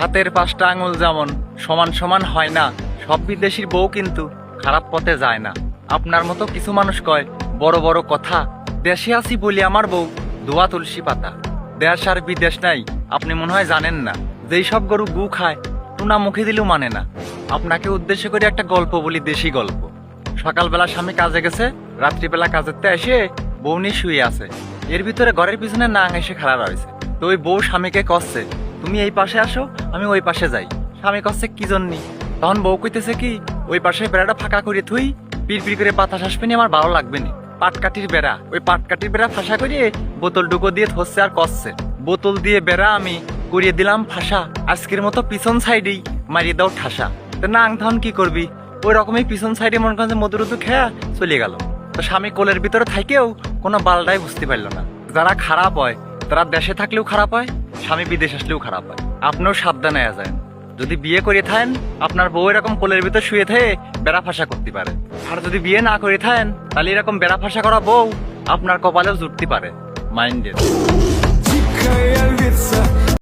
হাতের পাঁচটা আঙুল যেমন সমান সমান হয় না, সব বিদেশির বউ কিন্তু খারাপ পথে যায় না। আপনার মতো কিছু মানুষ কয়, বড় বড় কথা, দেশে আছি বলি আমার বউ দোয়া তুলসী পাতা। দেশ আর বিদেশ নাই, আপনি মনে হয় জানেন না। যেই সব গরু গু খায়, টুনা মুখে দিলেও মানে না। আপনাকে উদ্দেশ্য করে একটা গল্প বলি, দেশি গল্প। সকালবেলা স্বামী কাজে গেছে, রাত্রিবেলা কাজেতে এসে বউ শুয়ে আছে। এর ভিতরে ঘরের পিছনে না এসে খাড়া রয়েছে। তো ওই বউ স্বামীকে কচ্ছে তুমি এই পাশে আসো, আমি ওই পাশে যাই। স্বামী কচ্ছে কি জন্যি? তখন বউ কইতেছে কি, ওই পাশে বেড়াটা ফাঁকা করে থুই পিড় করে বাতাস আসবে নি, আমার ভালো লাগবে না। পাটকাঠির বেড়া, ওই পাটকাঠির বেড়া ফাঁসা করিয়ে বোতল ডুকো দিয়ে ধরছে আর কষছে বোতল দিয়ে বেড়া আমি করিয়ে দিলাম ফাঁসা, আজকের মতো পিছন সাইডেই মারিয়ে দাও ঠাসা। তো না তখন কি করবি? ওই রকমই পিছন সাইডে মনে করেন মধুরুদু খেয়া চলে গেল। তো স্বামী কোলের ভিতরে থাকেও কোনো বালটাই বুঝতে পারল না। যারা খারাপ হয় তারা দেশে থাকলেও খারাপ হয়, স্বামী বিদেশ আসলেও খারাপ হয়। আপনিও সাবধানে যায় যদি বিয়ে করে থাকেন, আপনার বউ এরকম কোলের ভিতরে শুয়ে থেকে বেড়া ফাঁসা করতে পারে। আর যদি বিয়ে না করে থাকেন, তাহলে এরকম বেড়া ফাঁসা করা বউ আপনার কপালেও জুটতে পারে। মাইন্ডেড।